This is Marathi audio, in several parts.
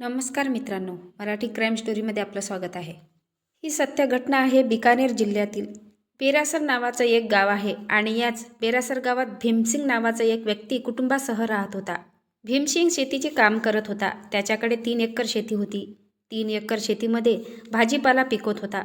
नमस्कार मित्रांनो मराठी क्राईम स्टोरीमध्ये आपलं स्वागत आहे. ही सत्य घटना आहे बिकानेर जिल्ह्यातील पेरासर नावाचं एक गाव आहे आणि याच पेरासर गावात भीमसिंग नावाचा एक व्यक्ती कुटुंबासह राहत होता. भीमसिंग शेतीचे काम करत होता. त्याच्याकडे तीन एकर शेती होती. तीन एकर शेतीमध्ये भाजीपाला पिकवत होता.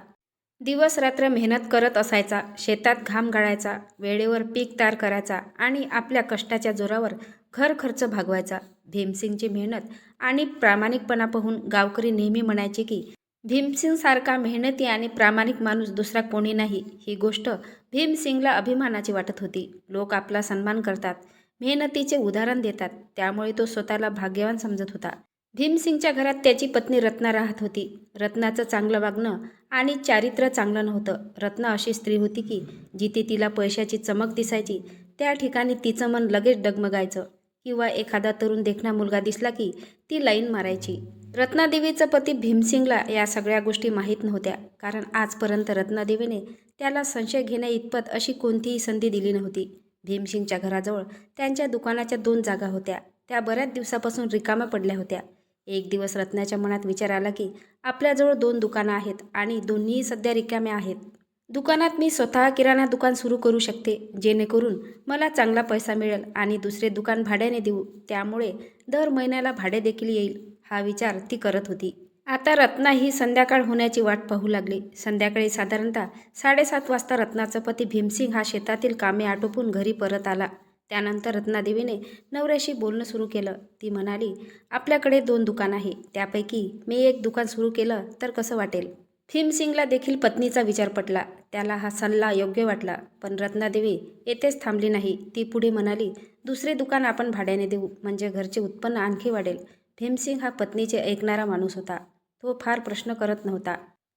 दिवस रात्र मेहनत करत असायचा शेतात घाम गाळायचा वेळेवर पीक तयार करायचा आणि आपल्या कष्टाच्या जोरावर खर खर्च भागवायचा. भीमसिंगची मेहनत आणि प्रामाणिकपणा पाहून गावकरी नेहमी म्हणायचे की भीमसिंगसारखा मेहनती आणि प्रामाणिक माणूस दुसरा कोणी नाही. ही गोष्ट भीमसिंगला अभिमानाची वाटत होती. लोक आपला सन्मान करतात मेहनतीचे उदाहरण देतात त्यामुळे तो स्वतःला भाग्यवान समजत होता. भीमसिंगच्या घरात त्याची पत्नी रत्ना राहत होती. रत्नाचं चांगलं वागणं आणि चारित्र्य चांगलं नव्हतं. रत्ना अशी स्त्री होती की जिथे तिला पैशाची चमक दिसायची त्या ठिकाणी तिचं मन लगेच डगमगायचं. किंवा एखादा तरुण देखणा मुलगा दिसला की ती लाईन मारायची. रत्नादेवीचा पती भीमसिंगला या सगळ्या गोष्टी माहीत नव्हत्या. कारण आजपर्यंत रत्नादेवीने त्याला संशय घेण्या इतपत अशी कोणतीही संधी दिली नव्हती. भीमसिंगच्या घराजवळ त्यांच्या दुकानाच्या दोन जागा होत्या. त्या बऱ्याच दिवसापासून रिकाम्या पडल्या होत्या. एक दिवस रत्नाच्या मनात विचार आला की आपल्याजवळ दोन दुकानं आहेत आणि दोन्हीही सध्या रिकाम्या आहेत. दुकानात मी स्वतः किराणा दुकान सुरू करू शकते जेणेकरून मला चांगला पैसा मिळेल आणि दुसरे दुकान भाड्याने देऊ. त्यामुळे दर महिन्याला भाडे देखील येईल हा विचार ती करत होती. आता रत्ना ही संध्याकाळ होण्याची वाट पाहू लागली. संध्याकाळी साधारणतः साडेसात वाजता रत्नाचा पती भीमसिंग हा शेतातील कामे आटोपून घरी परत आला. त्यानंतर रत्नादेवीने नवऱ्याशी बोलणं सुरू केलं. ती म्हणाली आपल्याकडे दोन दुकान आहे. त्यापैकी मी एक दुकान सुरू केलं तर कसं वाटेल? भीमसिंगला देखील पत्नीचा विचार पटला. त्याला हा सल्ला योग्य वाटला पण रत्नादेवी येथेच थांबली नाही. ती पुढे म्हणाली दुसरे दुकान आपण भाड्याने देऊ म्हणजे घरचे उत्पन्न आणखी वाढेल भीमसिंग हा पत्नीचे ऐकणारा माणूस होता. तो फार प्रश्न करत नव्हता.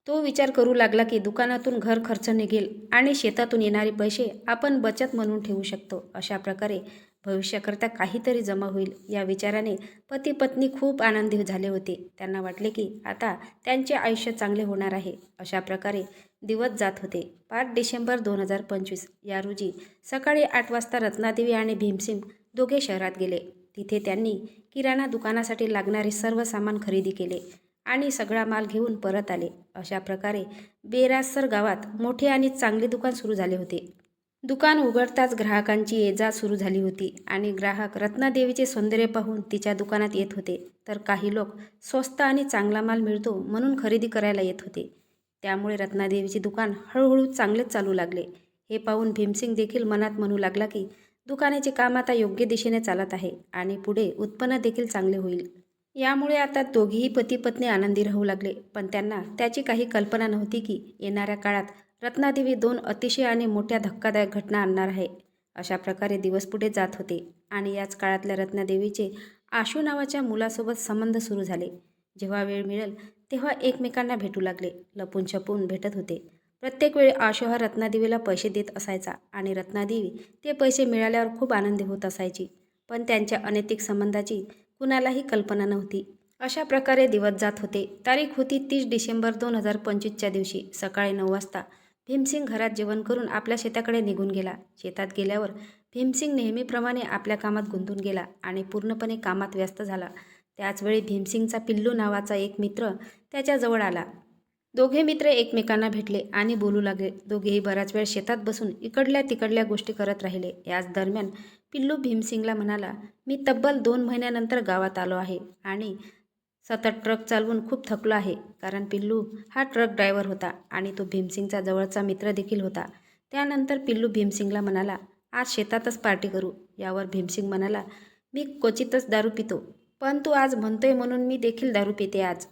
तो विचार करू लागला की दुकानातून घर खर्च निघेल आणि शेतातून येणारे पैसे आपण बचत म्हणून ठेवू शकतो अशा प्रकारे भविष्याकरता काहीतरी जमा होईल या विचाराने पती पत्नी खूप आनंदी झाले होते. त्यांना वाटले की आता त्यांचे आयुष्य चांगले होणार आहे अशा प्रकारे दिवस जात होते. पाच डिसेंबर दोन हजार पंचवीस या रोजी सकाळी आठ वाजता रत्नादेवी आणि भीमसिंग दोघे शहरात गेले. तिथे त्यांनी किराणा दुकानासाठी लागणारे सर्व सामान खरेदी केले आणि सगळा माल घेऊन परत आले. अशा प्रकारे बेरासर गावात मोठे आणि चांगले दुकान सुरू झाले होते. दुकान उघडताच ग्राहकांची ये जा सुरू झाली होती आणि ग्राहक रत्नादेवीचे सौंदर्य पाहून तिच्या दुकानात येत होते. तर काही लोक स्वस्त आणि चांगला माल मिळतो म्हणून खरेदी करायला येत होते. त्यामुळे रत्नादेवीचे दुकान हळूहळू चांगलेच चालू लागले. हे पाहून भीमसिंग देखील मनात म्हणू लागला की दुकानाचे काम आता योग्य दिशेने चालत आहे आणि पुढे उत्पन्न देखील चांगले होईल. यामुळे आता दोघेही पती पत्नी आनंदी राहू लागले. पण त्यांना त्याची काही कल्पना नव्हती की येणाऱ्या काळात रत्नादेवी दोन अतिशय आणि मोठ्या धक्कादायक घटना आणणार आहे. अशा प्रकारे दिवस पुढे जात होते आणि याच काळातल्या रत्नादेवीचे आशू नावाच्या मुलासोबत संबंध सुरू झाले. जेव्हा वेळ मिळेल तेव्हा एकमेकांना भेटू लागले. लपून छपून भेटत होते. प्रत्येक वेळी आशू हा रत्नादेवीला पैसे देत असायचा आणि रत्नादेवी ते पैसे मिळाल्यावर खूप आनंदी होत असायची. पण त्यांच्या अनैतिक संबंधाची कुणालाही कल्पना नव्हती. अशा प्रकारे दिवस जात होते. तारीख होती तीस डिसेंबर दोन हजार पंचवीसच्या दिवशी सकाळी नऊ वाजता. भीमसिंग घरात जेवण करून आपल्या शेताकडे निघून गेला. शेतात गेल्यावर भीमसिंग नेहमीप्रमाणे आपल्या कामात गुंतून गेला आणि पूर्णपणे कामात व्यस्त झाला. त्याचवेळी भीमसिंगचा पिल्लू नावाचा एक मित्र त्याच्याजवळ आला. दोघे मित्र एकमेकांना भेटले आणि बोलू लागले. दोघेही बराच वेळ शेतात बसून इकडल्या तिकडल्या गोष्टी करत राहिले. याच दरम्यान पिल्लू भीमसिंगला म्हणाला मी तब्बल दोन महिन्यानंतर गावात आलो आहे आणि सतत ट्रक चालवून खूप थकलो आहे कारण पिल्लू हा ट्रक ड्रायव्हर होता आणि तो भीमसिंगचा जवळचा मित्र देखील होता. त्यानंतर पिल्लू भीमसिंगला म्हणाला आज शेतातच पार्टी करू. यावर भीमसिंग म्हणाला मी क्वचितच दारू पितो पण तू आज म्हणतोय म्हणून मी देखील दारू पिते आज.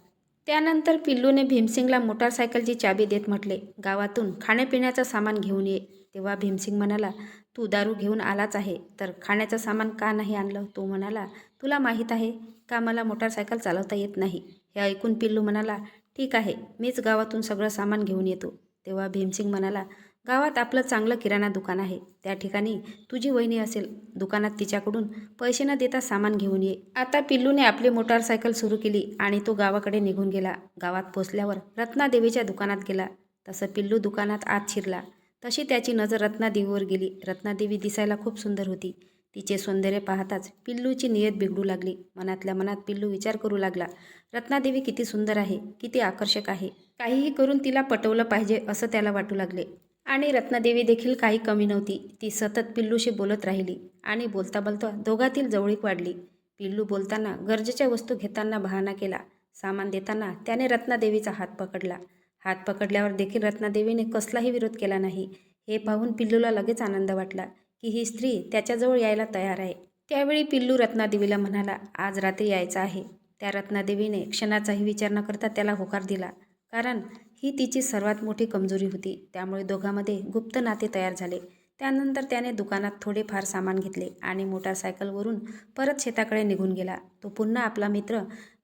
त्यानंतर पिल्लूने भीमसिंगला मोटारसायकलची चाबी देत म्हटले गावातून खाण्यापिण्याचं सामान घेऊन ये. तेव्हा भीमसिंग म्हणाला तू दारू घेऊन आलाच आहे तर खाण्याचं सामान का नाही आणलं? तो म्हणाला तुला माहीत आहे का मला मोटारसायकल चालवता येत नाही. हे ऐकून पिल्लू म्हणाला ठीक आहे मीच गावातून सगळं सामान घेऊन येतो. तेव्हा भीमसिंग म्हणाला गावात आपलं चांगलं किराणा दुकान आहे. त्या ठिकाणी तुझी वहिनी असेल. दुकानात तिच्याकडून पैसे न देता सामान घेऊन ये. आता पिल्लूने आपली मोटारसायकल सुरू केली आणि तो गावाकडे निघून गेला. गावात पोचल्यावर रत्नादेवीच्या दुकानात गेला. तसं पिल्लू दुकानात आत शिरला. तशी त्याची नजर रत्नादेवीवर गेली. रत्नादेवी दिसायला खूप सुंदर होती. तिचे सौंदर्य पाहताच पिल्लूची नियत बिघडू लागली. मनातल्या मनात पिल्लू विचार करू लागला. रत्नादेवी किती सुंदर आहे किती आकर्षक आहे. काहीही करून तिला पटवलं पाहिजे असं त्याला वाटू लागले. आणि रत्नादेवी देखील काही कमी नव्हती. ती सतत पिल्लूशी बोलत राहिली आणि बोलता बोलता दोघातील जवळीक वाढली. पिल्लू बोलताना गरजेच्या वस्तू घेताना बहाणा केला. सामान देताना त्याने रत्नादेवीचा हात पकडला. हात पकडल्यावर देखील रत्नादेवीने कसलाही विरोध केला नाही. हे पाहून पिल्लूला लगेच आनंद वाटला. की ही स्त्री त्याच्याजवळ यायला तयार आहे. त्यावेळी पिल्लू रत्नादेवीला म्हणाला आज रात्री यायचं आहे. त्या रत्नादेवीने क्षणाचाही विचार न करता त्याला होकार दिला कारण ही तिची सर्वात मोठी कमजोरी होती. त्यामुळे दोघांमध्ये गुप्त नाते तयार झाले. त्यानंतर त्याने दुकानात थोडेफार सामान घेतले आणि मोटारसायकलवरून परत शेताकडे निघून गेला. तो पुन्हा आपला मित्र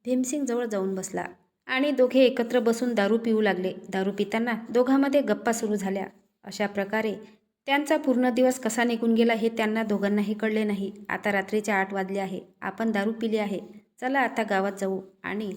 भीमसिंगजवळ जाऊन बसला आणि दोघे एकत्र बसून दारू पिऊ लागले. दारू पिताना दोघांमध्ये गप्पा सुरू झाल्या. अशा प्रकारे त्यांचा पूर्ण दिवस कसा निघून गेला हे त्यांना दोघांनाही कळले नाही. आता रात्रीचे आठ वाजले आहे. आपण दारू पिली आहे. चला आता गावात जाऊ आणि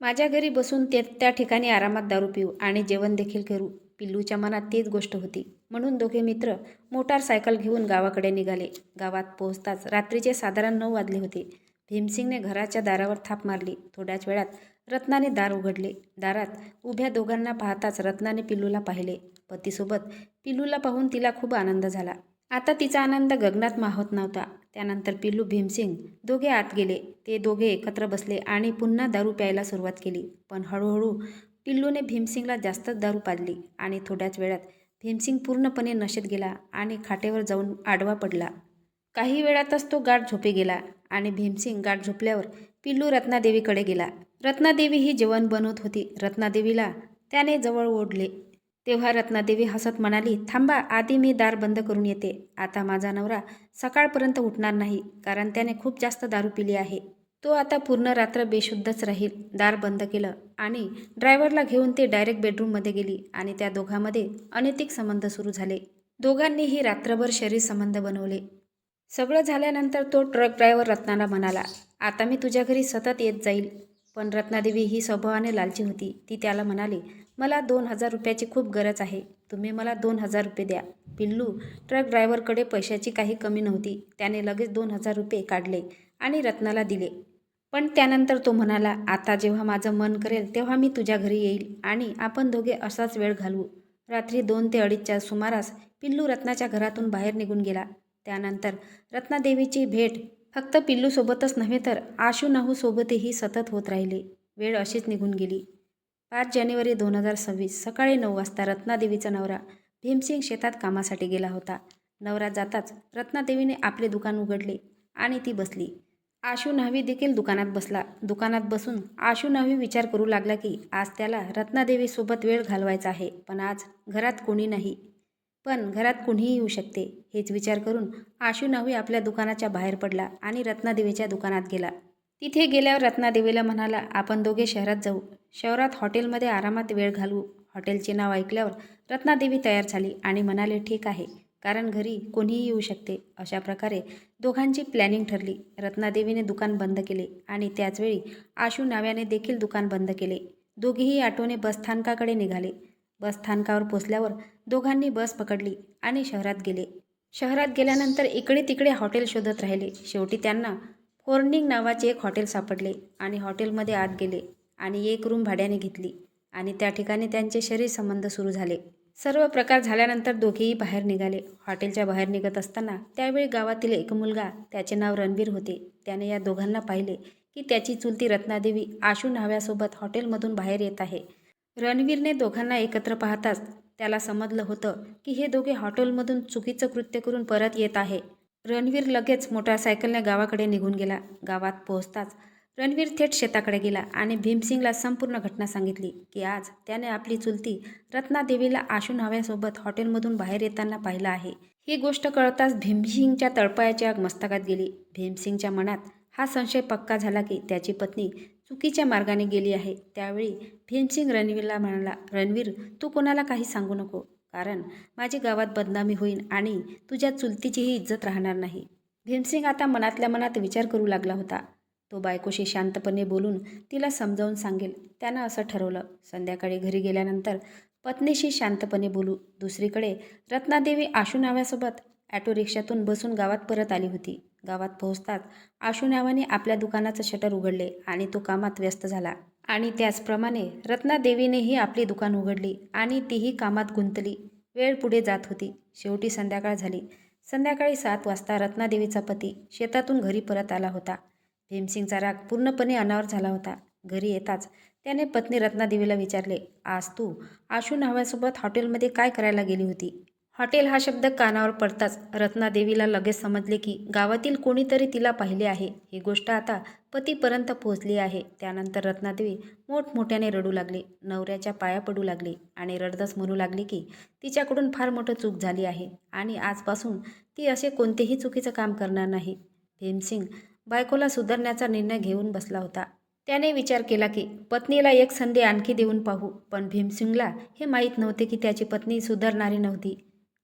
माझ्या घरी बसून ते त्या ठिकाणी आरामात दारू पिऊ आणि जेवण देखील करू. पिल्लूच्या मनात तीच गोष्ट होती. म्हणून दोघे मित्र मोटारसायकल घेऊन गावाकडे निघाले. गावात पोहोचताच रात्रीचे साधारण नऊ वाजले होते. भीमसिंगने घराच्या दारावर थाप मारली. थोड्याच वेळात रत्नाने दार उघडले. दारात उभ्या दोघांना पाहताच रत्नाने पिल्लूला पाहिले. पतीसोबत पिल्लूला पाहून तिला खूप आनंद झाला. आता तिचा आनंद गगनात माहत नव्हता. त्यानंतर पिल्लू भीमसिंग दोघे आत गेले. ते दोघे एकत्र बसले आणि पुन्हा दारू प्यायला सुरुवात केली. पण हळूहळू पिल्लूने भीमसिंगला जास्तच दारू पाजली आणि थोड्याच वेळात भीमसिंग पूर्णपणे नशेत गेला आणि खाटेवर जाऊन आडवा पडला. काही वेळातच तो गाठ झोपे गेला आणि भीमसिंग गाठ झोपल्यावर पिल्लू रत्नादेवीकडे गेला. रत्नादेवी ही जेवण बनवत होती. रत्नादेवीला त्याने जवळ ओढले. तेव्हा रत्नादेवी हसत म्हणाली थांबा आधी मी दार बंद करून येते. आता माझा नवरा सकाळपर्यंत उठणार नाही कारण त्याने खूप जास्त दारू पिली आहे. तो आता पूर्ण रात्र बेशुद्धच राहील. दार बंद केलं आणि ड्रायव्हरला घेऊन ते डायरेक्ट बेडरूममध्ये गेली आणि त्या दोघांमध्ये अनैतिक संबंध सुरू झाले. दोघांनीही रात्रभर शरीर संबंध बनवले. सगळं झाल्यानंतर तो ट्रक ड्रायव्हर रत्नाला म्हणाला आता मी तुझ्या घरी सतत येत जाईल. पण रत्नादेवी ही स्वभावाने लालची होती. ती त्याला म्हणाली मला दोन हजार रुपयाची खूप गरज आहे. तुम्ही मला दोन हजार रुपये द्या. पिल्लू ट्रक ड्रायव्हरकडे पैशाची काही कमी नव्हती. त्याने लगेच दोन हजार रुपये काढले आणि रत्नाला दिले. पण त्यानंतर तो म्हणाला आता जेव्हा माझं मन करेल तेव्हा मी तुझ्या घरी येईल आणि आपण दोघे असाच वेळ घालवू. रात्री दोन ते अडीचच्या सुमारास पिल्लू रत्नाच्या घरातून बाहेर निघून गेला. त्यानंतर रत्नादेवीची भेट फक्त पिल्लूसोबतच नव्हे तर आशू नाहूसोबतही सतत होत राहिली. वेळ अशीच निघून गेली. पाच जानेवारी दोन हजार सव्वीस सकाळी नऊ वाजता रत्नादेवीचा नवरा भीमसिंग शेतात कामासाठी गेला होता. नवरा जाताच रत्नादेवीने आपले दुकान उघडले आणि ती बसली. आशू न्हावी देखील दुकानात बसला. दुकानात बसून आशू न्हावी विचार करू लागला की आज त्याला रत्नादेवीसोबत वेळ घालवायचा आहे पण आज घरात कोणी नाही. पण घरात कुणीही येऊ शकते हेच विचार करून आशू नावी आपल्या दुकानाच्या बाहेर पडला आणि रत्नादेवीच्या दुकानात गेला. तिथे गेल्यावर रत्नादेवीला म्हणाला आपण दोघे शहरात जाऊ. शहरात हॉटेलमध्ये आरामात वेळ घालवू. हॉटेलचे नाव ऐकल्यावर रत्नादेवी तयार झाली आणि म्हणाले ठीक आहे कारण घरी कोणीही येऊ शकते. अशा प्रकारे दोघांची प्लॅनिंग ठरली. रत्नादेवीने दुकान बंद केले आणि त्याचवेळी आशू नाव्याने देखील दुकान बंद केले. दोघेही ऑटोने बसस्थानकाकडे निघाले. बसस्थानकावर पोचल्यावर दोघांनी बस पकडली आणि शहरात गेले. शहरात गेल्यानंतर इकडे तिकडे हॉटेल शोधत राहिले. शेवटी त्यांना फोर्निंग नावाचे एक हॉटेल सापडले आणि हॉटेलमध्ये आत गेले आणि एक रूम भाड्याने घेतली आणि त्या ठिकाणी त्यांचे शरीर संबंध सुरू झाले. सर्व प्रकार झाल्यानंतर दोघेही बाहेर निघाले. हॉटेलच्या बाहेर निघत असताना त्यावेळी गावातील एक मुलगा त्याचे नाव रणवीर होते. त्याने या दोघांना पाहिले की त्याची चुलती रत्नादेवी आशू नाव्यासोबत हॉटेलमधून बाहेर येत आहे. रणवीरने दोघांना एकत्र पाहताच त्याला समजलं होतं की हे दोघे हॉटेलमधून चुकीचं कृत्य करून परत येत आहे. रणवीर लगेच मोटारसायकलने गावाकडे निघून गेला. गावात पोहोचताच रणवीर थेट शेताकडे गेला आणि भीमसिंगला संपूर्ण घटना सांगितली की आज त्याने आपली चुलती रत्नादेवीला आशू हव्यासोबत हॉटेलमधून बाहेर येताना पाहिलं आहे. ही गोष्ट कळताच भीमसिंगच्या तळपायाची आग मस्तकात गेली. भीमसिंगच्या मनात हा संशय पक्का झाला की त्याची पत्नी चुकीच्या मार्गाने गेली आहे. त्यावेळी भीमसिंग रणवीरला म्हणाला रणवीर तू कोणाला काही सांगू नको. कारण माझी गावात बदनामी होईल आणि तुझ्या चुलतीचीही इज्जत राहणार नाही. भीमसिंग आता मनातल्या मनात विचार करू लागला होता. तो बायकोशी शांतपणे बोलून तिला समजावून सांगेल. त्यानं असं ठरवलं. संध्याकाळी घरी गेल्यानंतर पत्नीशी शांतपणे बोलू. दुसरीकडे रत्नादेवी आशू नाव्यासोबत ॲटो रिक्षातून बसून गावात परत आली होती. गावात पोहोचताच आशू नावाने आपल्या दुकानाचं शटर उघडले आणि तो कामात व्यस्त झाला. आणि त्याचप्रमाणे रत्नादेवीनेही आपली दुकान उघडली आणि तीही कामात गुंतली. वेळ पुढे जात होती. शेवटी संध्याकाळ झाली. संध्याकाळी सात वाजता रत्नादेवीचा पती शेतातून घरी परत आला होता. भीमसिंगचा राग पूर्णपणे अनावर झाला होता. घरी येताच त्याने पत्नी रत्नादेवीला विचारले आज तू आशू नावासोबत हॉटेलमध्ये काय करायला गेली होती? हॉटेल हा शब्द कानावर पडताच रत्नादेवीला लगेच समजले की गावातील कोणीतरी तिला पाहिले आहे. ही गोष्ट आता पतीपर्यंत पोहोचली आहे. त्यानंतर रत्नादेवी मोठमोठ्याने रडू लागली नवऱ्याच्या पाया पडू लागली आणि रडदस म्हणू लागली की तिच्याकडून फार मोठं चूक झाली आहे आणि आजपासून ती असे कोणतेही चुकीचं काम करणार नाही. भीमसिंग बायकोला सुधारण्याचा निर्णय घेऊन बसला होता. त्याने विचार केला की पत्नीला एक संधी आणखी देऊन पाहू पण भीमसिंगला हे माहीत नव्हते की त्याची पत्नी सुधारणारी नव्हती.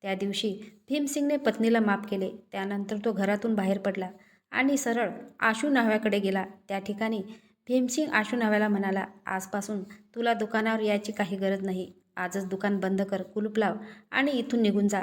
त्या दिवशी भीमसिंगने पत्नीला माफ केले. त्यानंतर तो घरातून बाहेर पडला आणि सरळ आशू नाव्याकडे गेला. त्या ठिकाणी भीमसिंग आशू नाव्याला म्हणाला आजपासून तुला दुकानावर यायची काही गरज नाही. आजच दुकान बंद कर कुलूप लाव आणि इथून निघून जा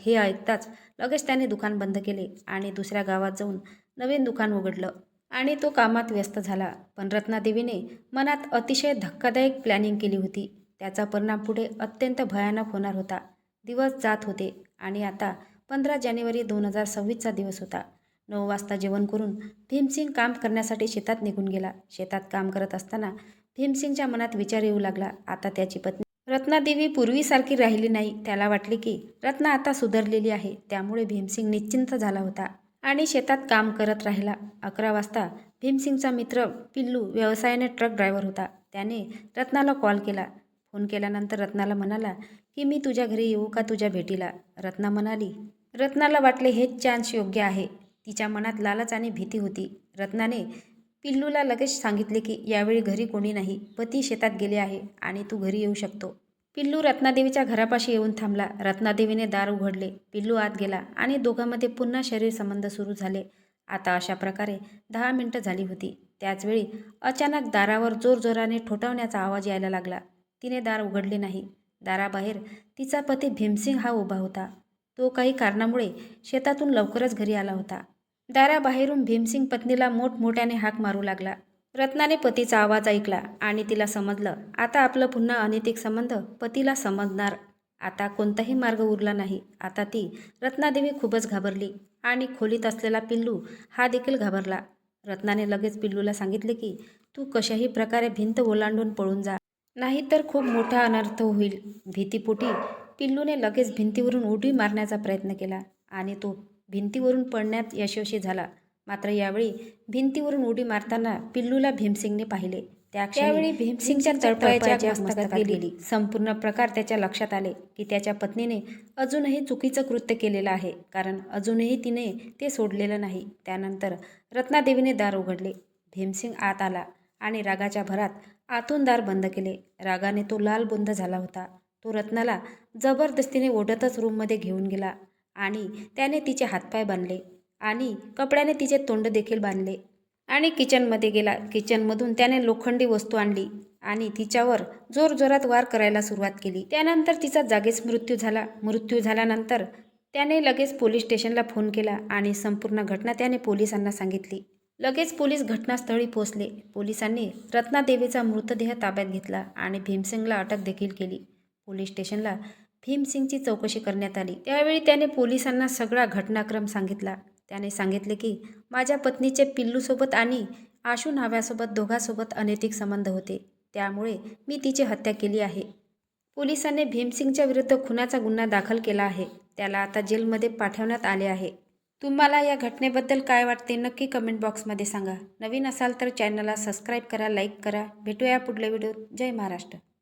हे ऐकताच लगेच त्याने दुकान बंद केले आणि दुसऱ्या गावात जाऊन नवीन दुकान उघडलं आणि तो कामात व्यस्त झाला. पण रत्नादेवीने मनात अतिशय धक्कादायक प्लॅनिंग केली होती. त्याचा परिणाम पुढे अत्यंत भयानक होणार होता. दिवस जात होते आणि आता पंधरा जानेवारी दोन हजार सव्वीसचा दिवस होता. नऊ वाजता जेवण करून भीमसिंग काम करण्यासाठी शेतात निघून गेला. शेतात काम करत असताना भीमसिंगच्या मनात विचार येऊ लागला. आता त्याची पत्नी रत्नादेवी पूर्वीसारखी राहिली नाही. त्याला वाटले की रत्ना आता सुधारलेली आहे. त्यामुळे भीमसिंग निश्चिंत झाला होता आणि शेतात काम करत राहिला. अकरा वाजता भीमसिंगचा मित्र पिल्लू व्यवसायाने ट्रक ड्रायव्हर होता. त्याने रत्नाला कॉल केला. फोन केल्यानंतर रत्नाला म्हणाला की मी तुझ्या घरी येऊ का तुझ्या भेटीला? रत्ना म्हणाली रत्नाला वाटले हेच चान्स योग्य आहे. तिच्या मनात लालच आणि भीती होती. रत्नाने पिल्लूला लगेच सांगितले की यावेळी घरी कोणी नाही. पती शेतात गेले आहे आणि तू घरी येऊ शकतो. पिल्लू रत्नादेवीच्या घरापाशी येऊन थांबला. रत्नादेवीने दार उघडले. पिल्लू आत गेला आणि दोघांमध्ये पुन्हा शरीर संबंध सुरू झाले. आता अशा प्रकारे दहा मिनटं झाली होती. त्याचवेळी अचानक दारावर जोरजोराने ठोठावण्याचा आवाज यायला लागला. तिने दार उघडले नाही. दाराबाहेर तिचा पती भीमसिंग हा उभा होता. तो काही कारणामुळे शेतातून लवकरच घरी आला होता. दाराबाहेरून भीमसिंग पत्नीला मोठमोठ्याने हाक मारू लागला. रत्नाने पतीचा आवाज ऐकला आणि तिला समजलं आता आपलं पुन्हा अनैतिक संबंध पतीला समजणार. आता कोणताही मार्ग उरला नाही. आता ती रत्नादेवी खूपच घाबरली आणि खोलीत असलेला पिल्लू हा देखील घाबरला. रत्नाने लगेच पिल्लूला सांगितले की तू कशाही प्रकारे भिंत ओलांडून पळून जा. नाहीतर खूप मोठा अनर्थ होईल. भीतीपोटी पिल्लूने लगेच भिंतीवरून उडी मारण्याचा प्रयत्न केला आणि तो भिंतीवरून पडण्यात यशस्वी झाला. मात्र यावेळी भिंतीवरून उडी मारताना पिल्लूला भीमसिंगने पाहिले. त्या त्यावेळी भीमसिंगच्या तळपायाच्या मस्तकात गेली. संपूर्ण प्रकार त्याच्या लक्षात आले की त्याच्या पत्नीने अजूनही चुकीचं कृत्य केलेलं आहे. कारण अजूनही तिने ते सोडलेलं नाही. त्यानंतर रत्नादेवीने दार उघडले. भीमसिंग आत आला आणि रागाच्या भरात आतून दार बंद केले. रागाने तो लाल बुंद झाला होता. तो रत्नाला जबरदस्तीने ओढतच रूममध्ये घेऊन गेला आणि त्याने तिचे हातपाय बांधले आणि कपड्याने तिचे तोंड देखील बांधले आणि किचनमध्ये गेला. किचनमधून त्याने लोखंडी वस्तू आणली आणि तिच्यावर जोरजोरात वार करायला सुरुवात केली. त्यानंतर तिचा जागीच मृत्यू झाला. मृत्यू झाल्यानंतर त्याने लगेच पोलीस स्टेशनला फोन केला आणि संपूर्ण घटना त्याने पोलिसांना सांगितली. लगेच पोलीस घटनास्थळी पोहोचले. पोलिसांनी रत्नादेवीचा मृतदेह ताब्यात घेतला आणि भीमसिंगला अटक देखील केली. पोलीस स्टेशनला भीमसिंगची चौकशी करण्यात आली. त्यावेळी त्याने पोलिसांना सगळा घटनाक्रम सांगितला. त्याने सांगितले की माझ्या पत्नीचे पिल्लूसोबत आणि आशू नाव्यासोबत दोघांसोबत अनैतिक संबंध होते. त्यामुळे मी तिची हत्या केली आहे. पोलिसांनी भीमसिंगच्या विरुद्ध खुनाचा गुन्हा दाखल केला आहे. त्याला आता जेलमध्ये पाठवण्यात आले आहे. तुम्हाला या घटनेबद्दल काय वाटते नक्की कमेंट बॉक्समध्ये सांगा. नवीन असाल तर चॅनलला सबस्क्राईब करा लाईक करा. भेटूया पुढल्या व्हिडिओत जय महाराष्ट्र.